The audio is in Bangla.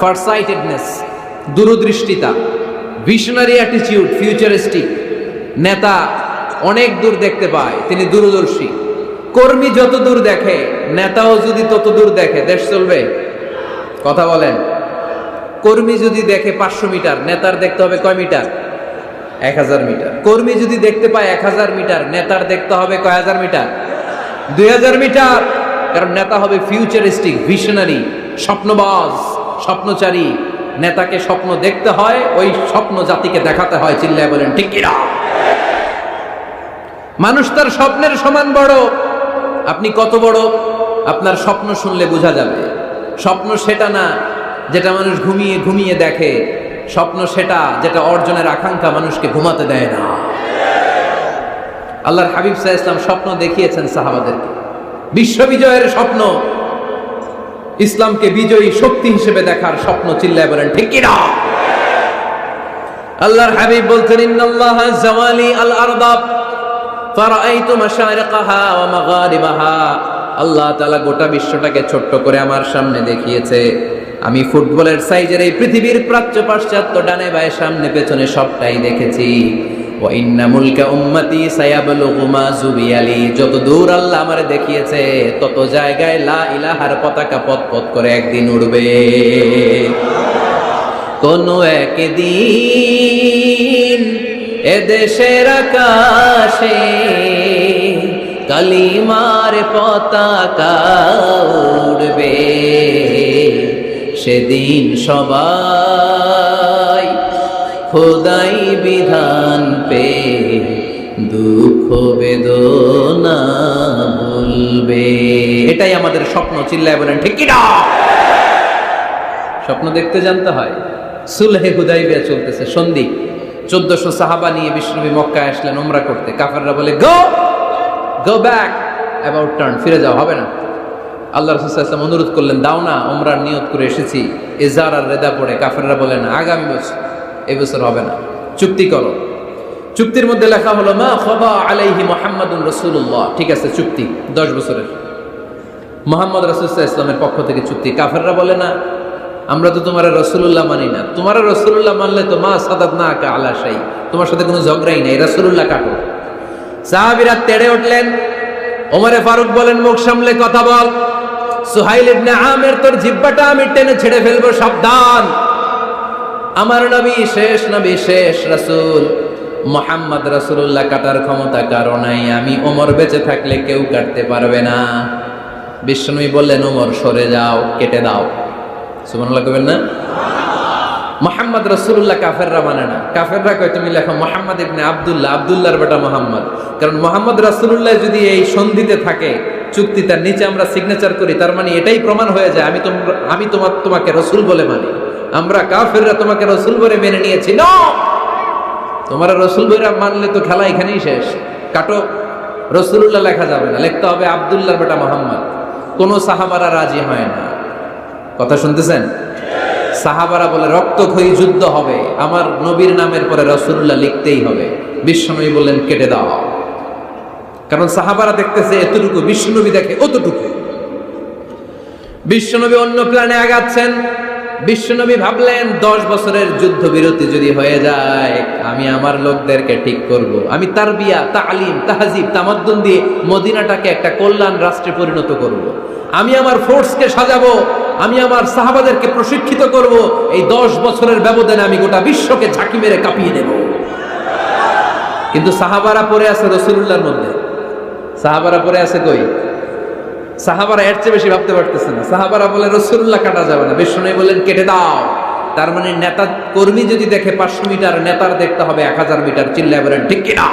ফারসাইটেডনেস দূরদৃষ্টিতা ভিশনারি অ্যাটিটিউড ফিউচারিস্টিক নেতা অনেক দূর দেখতে পায়, তিনি দূরদর্শী। কর্মী যত দূর দেখে, নেতাও যদি তত দূর দেখে, দেশ চলবে? কথা বলেন। কর্মী যদি দেখে পাঁচশো মিটার, নেতার দেখতে হবে কয় মিটার? এক হাজার মিটার। কর্মী যদি দেখতে পায় এক হাজার মিটার, নেতার দেখতে হবে কয় হাজার মিটার? দুই হাজার মিটার। কারণ নেতা হবে ফিউচারিস্টিক ভিশনারি স্বপ্নবাজ। স্বপ্নচারী নেতাকে স্বপ্ন দেখতে হয়, ওই স্বপ্ন জাতিকে দেখাতে হয়, চিল্লায় বলেন, ঠিক কিনা মানুষ তার স্বপ্নের সমান বড়। আপনি কত বড়? আপনার স্বপ্ন শুনলে বোঝা যাবে। স্বপ্ন সেটা না যেটা মানুষ ঘুমিয়ে ঘুমিয়ে দেখে। স্বপ্ন সেটা যেটা অর্জনের আকাঙ্ক্ষা মানুষকে ঘুমাতে দেয় না। আল্লাহর হাবিব সাহা ইসলাম স্বপ্ন দেখিয়েছেন সাহাবাদেরকে। বিশ্ববিজয়ের স্বপ্ন ইসলামকে বিজয়ী শক্তি হিসেবে দেখার স্বপ্ন চিল্লায় বলেন, ঠিক কিনা? আল্লাহর হাবিব বলতেন ইন্নাল্লাহ জামালি আল আরদাব ফারাআইতু মাশারিকাহা ওয়া মাগারিবাহা। আল্লাহ তাআলা গোটা বিশ্বটাকে ছোট্ট করে আমার সামনে দেখিয়েছে। আমি ফুটবলের সাইজের এই পৃথিবীর প্রাচ্য পাশ্চাত্য ডানে বায়ে সামনে পেছনে সবটাই দেখেছি। যত দূর আল্লাহ আমারে দেখিয়েছে, তত জায়গায় পতাকা করে একদিন উড়বে। কোনো একদিন এদেশের আকাশে কালিমার পতাকা উড়বে। সেদিন সবাই খোদাই বিধান দুঃখ বেদনা বলবে। এটাই আমাদের স্বপ্ন, চিল্লায় বলেন, ঠিক কিনা? স্বপ্ন দেখতে জানতে হয়, সুলহে হুদাইবিয়া চলতেছে। সন্ধি, চোদ্দশো সাহাবা নিয়ে বিষ্ণবী মক্কায় আসলেন ওমরা করতে। কাফেররা বলে, go go back about turn ফিরে যাও, হবে না। আল্লাহ রসুলাম অনুরোধ করলেন, দাও না ওমরার নিয়ত করে এসেছি। এজার আর রেদা পড়ে, কাফেররা বলেন আগামী বছর এই বছর হবে না। চুক্তি করো। চুক্তির মধ্যে লেখা হলো, মা খবা আলাইহি মোহাম্মদুল রসুল্লাহ ঠিক আছে, চুক্তি, দশ বছরের। মোহাম্মদ রাসুল্লাহ ইসলামের পক্ষ থেকে চুক্তি। কাফেররা বলে না, আমরা তো তোমার রসুল্লাহ মানি না। তোমার রসুল্লাহ মানলে তো, মা সাদাত না আঁকা আলা সাই তোমার সাথে কোনো ঝগড়াই নেই রসুল্লাহ কাটো। সাহাবিরা তেড়ে উঠলেন। ওমরে ফারুক বলেন, মুখ সামলে কথা বল। সুহাইল ইবনে আমের, তোর জিব্বাটা আমি টেনে ছেড়ে ফেলব, সাবধান। আমার নবী শেষ নবী শেষ রাসূল। মোহাম্মদ রাসূলুল্লাহ কাটার ক্ষমতা কারও নাই। আমি ওমর বেঁচে থাকলে কেউ কাটতে পারবে না। বিষ্ণুই বললেন, ওমর, সরে যাও, কেটে দাও। সুবহানাল্লাহ কবেন না? মোহাম্মদ রসুল্লাহ কাফেররা মানে না। কাফেররা কয়, তুমি লেখো মোহাম্মদ ইবনে আবদুল্লাহ, আবদুল্লাহর বেটা মোহাম্মদ। কারণ মোহাম্মদ রাসুল্লাহ যদি এই সন্ধিতে থাকে, চুক্তি তার নিচে আমরা সিগনেচার করি, তার মানে এটাই প্রমাণ হয়ে যায়, আমি আমি তোমার তোমাকে রসুল বলে মানি। আমরা কাফেররা তোমাকে রসুল বলে মেনে নিয়েছি। ন তোমার রসুল বইরা মানলে তো খেলা এখানেই শেষ। কাটো রসুল্লাহ লেখা যাবে না। লিখতে হবে আবদুল্লাহ বেটা মোহাম্মদ। কোনো সাহাবারা রাজি হয় না। কথা শুনতেছেন? সাহাবারা বলে, রক্তক্ষয়ী যুদ্ধ হবে। আমার নবীর নামের পরে রসুল্লাহ লিখতেই হবে। বিশ্বনবী বললেন, কেটে দাও। কারণ সাহাবারা দেখতেছে, এতটুকু বিশ্বনবী দেখে, অতটুকু। বিশ্বনবী অন্য প্ল্যানে আগাচ্ছেন। বিশ্বনবী ভাবলেন, দশ বছরের যুদ্ধ বিরতি যদি হয়ে যায়, আমি আমার লোকদেরকে ঠিক করব। আমি তার বিয়া তালিম, তাহাজিব, তামাদ্দুন দিয়ে মদিনাটাকে একটা কল্যাণ রাষ্ট্রে পরিণত করব। আমি আমার ফোর্সকে সাজাবো, আমি আমার সাহাবাদেরকে প্রশিক্ষিত করব এই দশ বছরের ব্যবধানে আমি গোটা বিশ্বকে ঝাঁকি মেরে কাঁপিয়ে দেব কিন্তু সাহাবারা পরে আছে রসুল্লাহর মধ্যে সাহাবারা পরে আছে কই সাহাবারা এর চেয়ে বেশি ভাবতে পারতেছে না। সাহাবারা বলে রসুল্লাহ কাটা যাবে না। বিষ্ণু বললেন, কেটে দাও। তার মানে নেতা কর্মী যদি দেখে পাঁচশো মিটার, নেতার দেখতে হবে, এক হাজার মিটার, চিল্লায় বলেন, ঠিক কিনা?